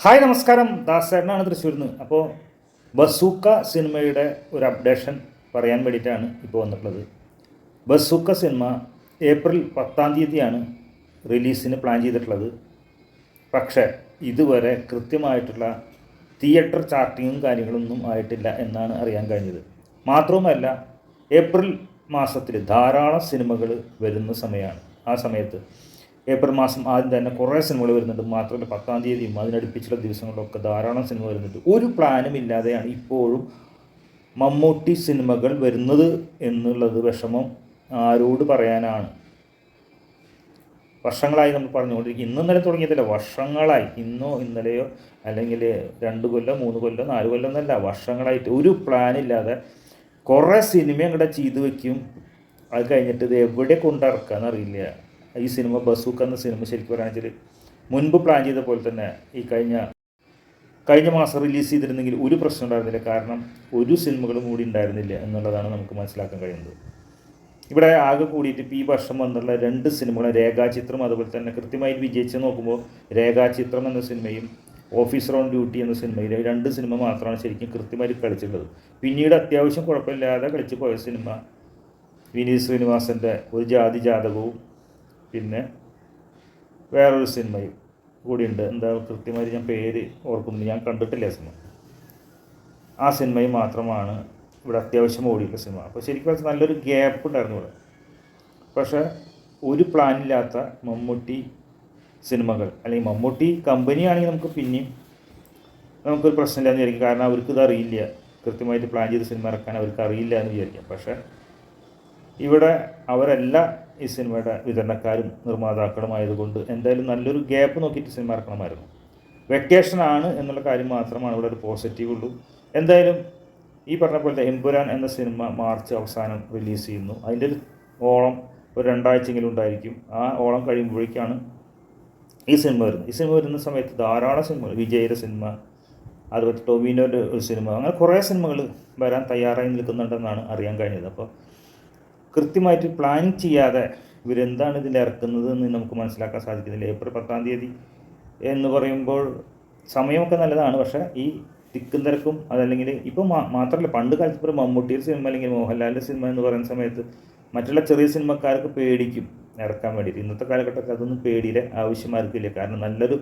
Hi നമസ്കാരം. ദാസേട്ടനാണ് തൃശ്ശൂരിൽ നിന്ന്. അപ്പോൾ ബസൂക്ക സിനിമയുടെ ഒരു അപ്ഡേഷൻ പറയാൻ വേണ്ടിയിട്ടാണ് ഇപ്പോൾ വന്നിട്ടുള്ളത്. ബസൂക്ക സിനിമ ഏപ്രിൽ പത്താം തീയതിയാണ് റിലീസിന് പ്ലാൻ ചെയ്തിട്ടുള്ളത്. പക്ഷേ ഇതുവരെ കൃത്യമായിട്ടുള്ള തിയേറ്റർ ചാർട്ടിങ്ങും കാര്യങ്ങളൊന്നും ആയിട്ടില്ല എന്നാണ് അറിയാൻ കഴിഞ്ഞത്. മാത്രവുമല്ല ഏപ്രിൽ മാസത്തിൽ ധാരാളം സിനിമകൾ വരുന്ന സമയമാണ്. ആ സമയത്ത് ഏപ്രിൽ മാസം ആദ്യം തന്നെ കുറേ സിനിമകൾ വരുന്നുണ്ട്. മാത്രമല്ല പത്താം തീയതിയും അതിനടുപ്പിച്ചുള്ള ദിവസങ്ങളിലൊക്കെ ധാരാളം സിനിമ വരുന്നുണ്ട്. ഒരു പ്ലാനും ഇല്ലാതെയാണ് ഇപ്പോഴും മമ്മൂട്ടി സിനിമകൾ വരുന്നത് എന്നുള്ളത് വിഷമം ആരോട് പറയാനാണ്. വർഷങ്ങളായി നമ്മൾ പറഞ്ഞുകൊണ്ടിരിക്കും ഇന്നും ഇന്നലെ തുടങ്ങിയതല്ല. വർഷങ്ങളായി. ഇന്നോ ഇന്നലെയോ അല്ലെങ്കിൽ രണ്ട് കൊല്ലം മൂന്ന് കൊല്ലം നാല് കൊല്ലം എന്നല്ല. വർഷങ്ങളായിട്ട് ഒരു പ്ലാൻ ഇല്ലാതെ കുറേ സിനിമ അങ്ങോട്ട് ചെയ്തു വെക്കും. അത് കഴിഞ്ഞിട്ട് ഇത് എവിടെ കൊണ്ടിറക്കാന്ന് അറിയില്ല. ഈ സിനിമ ബസൂക്ക എന്ന സിനിമ ശരിക്കും പറയുകയാണെങ്കിൽ മുൻപ് പ്ലാൻ ചെയ്ത പോലെ തന്നെ ഈ കഴിഞ്ഞ കഴിഞ്ഞ മാസം റിലീസ് ചെയ്തിരുന്നെങ്കിൽ ഒരു പ്രശ്നം ഉണ്ടായിരുന്നില്ല. കാരണം ഒരു സിനിമകളും കൂടി ഉണ്ടായിരുന്നില്ല എന്നുള്ളതാണ് നമുക്ക് മനസ്സിലാക്കാൻ കഴിയുന്നത്. ഇവിടെ ആകെ കൂടിയിട്ട് ഇപ്പോൾ ഈ വർഷം വന്നുള്ള രണ്ട് സിനിമകൾ രേഖാചിത്രം അതുപോലെ തന്നെ കൃത്യമായി വിജയിച്ച് നോക്കുമ്പോൾ രേഖാചിത്രം എന്ന സിനിമയും ഓഫീസർ ഓൺ ഡ്യൂട്ടി എന്ന സിനിമയിൽ രണ്ട് സിനിമ മാത്രമാണ് ശരിക്കും കൃത്യമായിട്ട് കളിച്ചിട്ടുള്ളത്. പിന്നീട് അത്യാവശ്യം കുഴപ്പമില്ലാതെ കളിച്ച് പോയ സിനിമ വിനീത് ശ്രീനിവാസന്റെ ഒരു ജാതി ജാതകവും പിന്നെ വേറൊരു സിനിമയും കൂടിയുണ്ട്. എന്താ കൃത്യമായിട്ട് ഞാൻ പേര് ഓർക്കുന്നില്ല ഞാൻ കണ്ടിട്ടില്ല സിനിമ. ആ സിനിമയും മാത്രമാണ് ഇവിടെ അത്യാവശ്യം ഓടിയുള്ള സിനിമ. അപ്പോൾ ശരിക്കും നല്ലൊരു ഗ്യാപ്പ് ഉണ്ടായിരുന്നു ഇവിടെ. പക്ഷേ ഒരു പ്ലാനില്ലാത്ത മമ്മൂട്ടി സിനിമകൾ അല്ലെങ്കിൽ മമ്മൂട്ടി കമ്പനിയാണെങ്കിൽ നമുക്ക് പിന്നെയും നമുക്കൊരു പ്രശ്നമില്ലാന്ന് വിചാരിക്കും. കാരണം അവർക്ക് ഇത് അറിയില്ല. കൃത്യമായിട്ട് പ്ലാൻ ചെയ്ത് സിനിമ ഇറക്കാൻ അവർക്ക് അറിയില്ല എന്ന് വിചാരിക്കാം. പക്ഷേ ഇവിടെ അവരല്ല ഈ സിനിമയുടെ വിതരണക്കാരും നിർമ്മാതാക്കളും ആയതുകൊണ്ട് എന്തായാലും നല്ലൊരു ഗ്യാപ്പ് നോക്കിയിട്ട് സിനിമ ഇറക്കണമായിരുന്നു. വെക്കേഷൻ ആണ് എന്നുള്ള കാര്യം മാത്രമാണ് ഇവിടെ ഒരു പോസിറ്റീവ് ഉള്ളൂ. എന്തായാലും ഈ പറഞ്ഞ പോലത്തെ എമ്പുരാൻ എന്ന സിനിമ മാർച്ച് അവസാനം റിലീസ് ചെയ്യുന്നു. അതിന്റെ ഒരു ഓളം ഒരു രണ്ടാഴ്ചയെങ്കിലും ഉണ്ടായിരിക്കും. ആ ഓളം കഴിയുമ്പോഴേക്കാണ് ഈ സിനിമ വരുന്നത്. ഈ സിനിമ വരുന്ന സമയത്ത് ധാരാളം സിനിമകൾ വിജയുടെ സിനിമ അതുപോലെ ടൊവിനോന്റെ ഒരു സിനിമ അങ്ങനെ കുറേ സിനിമകൾ വരാൻ തയ്യാറായി നിൽക്കുന്നുണ്ടെന്നാണ് അറിയാൻ കഴിഞ്ഞത്. അപ്പോൾ കൃത്യമായിട്ട് പ്ലാൻ ചെയ്യാതെ ഇവരെന്താണ് ഇതിൽ ഇറക്കുന്നത് എന്ന് നമുക്ക് മനസ്സിലാക്കാൻ സാധിക്കുന്നില്ല. ഏപ്രിൽ പത്താം തീയതി എന്ന് പറയുമ്പോൾ സമയമൊക്കെ നല്ലതാണ്. പക്ഷേ ഈ തിക്കും തിരക്കും അതല്ലെങ്കിൽ ഇപ്പോൾ മാത്രമല്ല പണ്ട് കാലത്ത് ഇപ്പോൾ മമ്മൂട്ടിയുടെ സിനിമ അല്ലെങ്കിൽ മോഹൻലാലിന്റെ സിനിമ എന്ന് പറയുന്ന സമയത്ത് മറ്റുള്ള ചെറിയ സിനിമക്കാർക്ക് പേടിക്കും ഇറക്കാൻ വേണ്ടിയിട്ട്. ഇന്നത്തെ കാലഘട്ടത്തിൽ അതൊന്നും പേടിയുടെ ആവശ്യമായിരിക്കില്ല കാരണം നല്ലൊരു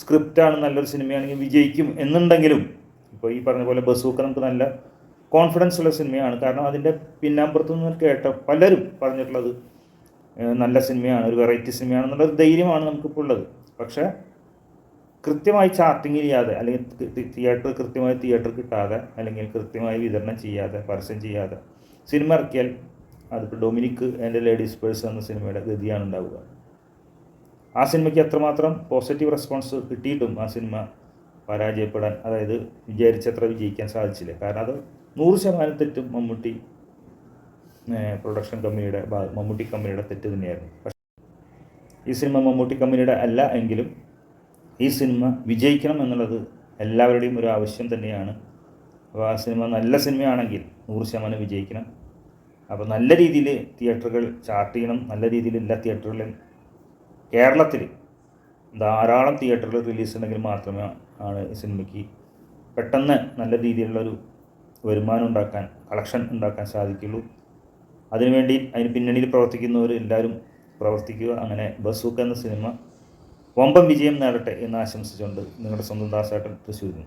സ്ക്രിപ്റ്റാണ് നല്ലൊരു സിനിമയാണെങ്കിൽ വിജയിക്കും എന്നുണ്ടെങ്കിലും ഇപ്പോൾ ഈ പറഞ്ഞ പോലെ ബസൂക്ക നമുക്ക് നല്ല കോൺഫിഡൻസ് ഉള്ള സിനിമയാണ് കാരണം അതിന്റെ പിന്നാമ്പുറത്തു നിന്ന് കേട്ട പലരും പറഞ്ഞിട്ടുള്ളത് നല്ല സിനിമയാണ് ഒരു വെറൈറ്റി സിനിമയാണെന്നുള്ള ധൈര്യമാണ് നമുക്കിപ്പോൾ ഉള്ളത്. പക്ഷേ കൃത്യമായി ചാർട്ടിങ് ചെയ്യാതെ അല്ലെങ്കിൽ തിയേറ്റർ കൃത്യമായി തിയേറ്റർ കിട്ടാതെ അല്ലെങ്കിൽ കൃത്യമായി വിതരണം ചെയ്യാതെ പരസ്യം ചെയ്യാതെ സിനിമ ഇറക്കിയാൽ അതിപ്പോൾ ഡൊമിനിക്ക് എന്റെ ലേഡീസ് പേഴ്സ് എന്ന സിനിമയുടെ ഗതിയാണ് ഉണ്ടാവുക. ആ സിനിമയ്ക്ക് എത്രമാത്രം പോസിറ്റീവ് റെസ്പോൺസ് കിട്ടിയിട്ടും ആ സിനിമ പരാജയപ്പെടാൻ അതായത് വിചാരിച്ചത്ര വിജയിക്കാൻ സാധിച്ചില്ല. കാരണം അത് നൂറ് ശതമാനം തെറ്റും മമ്മൂട്ടി പ്രൊഡക്ഷൻ കമ്പനിയുടെ മമ്മൂട്ടി കമ്പനിയുടെ തെറ്റ് തന്നെയായിരുന്നു. ഈ സിനിമ മമ്മൂട്ടി കമ്പനിയുടെ അല്ല എങ്കിലും ഈ സിനിമ വിജയിക്കണം എന്നുള്ളത് എല്ലാവരുടെയും ഒരു ആവശ്യം തന്നെയാണ്. അപ്പോൾ ആ സിനിമ നല്ല സിനിമയാണെങ്കിൽ നൂറ് ശതമാനം വിജയിക്കണം. അപ്പോൾ നല്ല രീതിയിൽ തിയേറ്ററുകൾ ചാർട്ട് ചെയ്യണം. നല്ല രീതിയിൽ എല്ലാ തിയേറ്ററുകളിലും കേരളത്തിൽ ധാരാളം തിയേറ്ററുകൾ റിലീസ് ഉണ്ടെങ്കിൽ മാത്രമേ ആണ് ഈ സിനിമയ്ക്ക് പെട്ടെന്ന് നല്ല രീതിയിലുള്ളൊരു വരുമാനം ഉണ്ടാക്കാൻ കളക്ഷൻ ഉണ്ടാക്കാൻ സാധിക്കുള്ളൂ. അതിനുവേണ്ടി അതിന് പിന്നണിയിൽ പ്രവർത്തിക്കുന്നവർ എല്ലാവരും പ്രവർത്തിക്കുക. അങ്ങനെ ബസൂക്ക് എന്ന സിനിമ വമ്പം വിജയം നേടട്ടെ എന്ന് ആശംസിച്ചുകൊണ്ട് നിങ്ങളുടെ സ്വന്തം ദാസേട്ടൻ തൃശ്ശൂരിൽ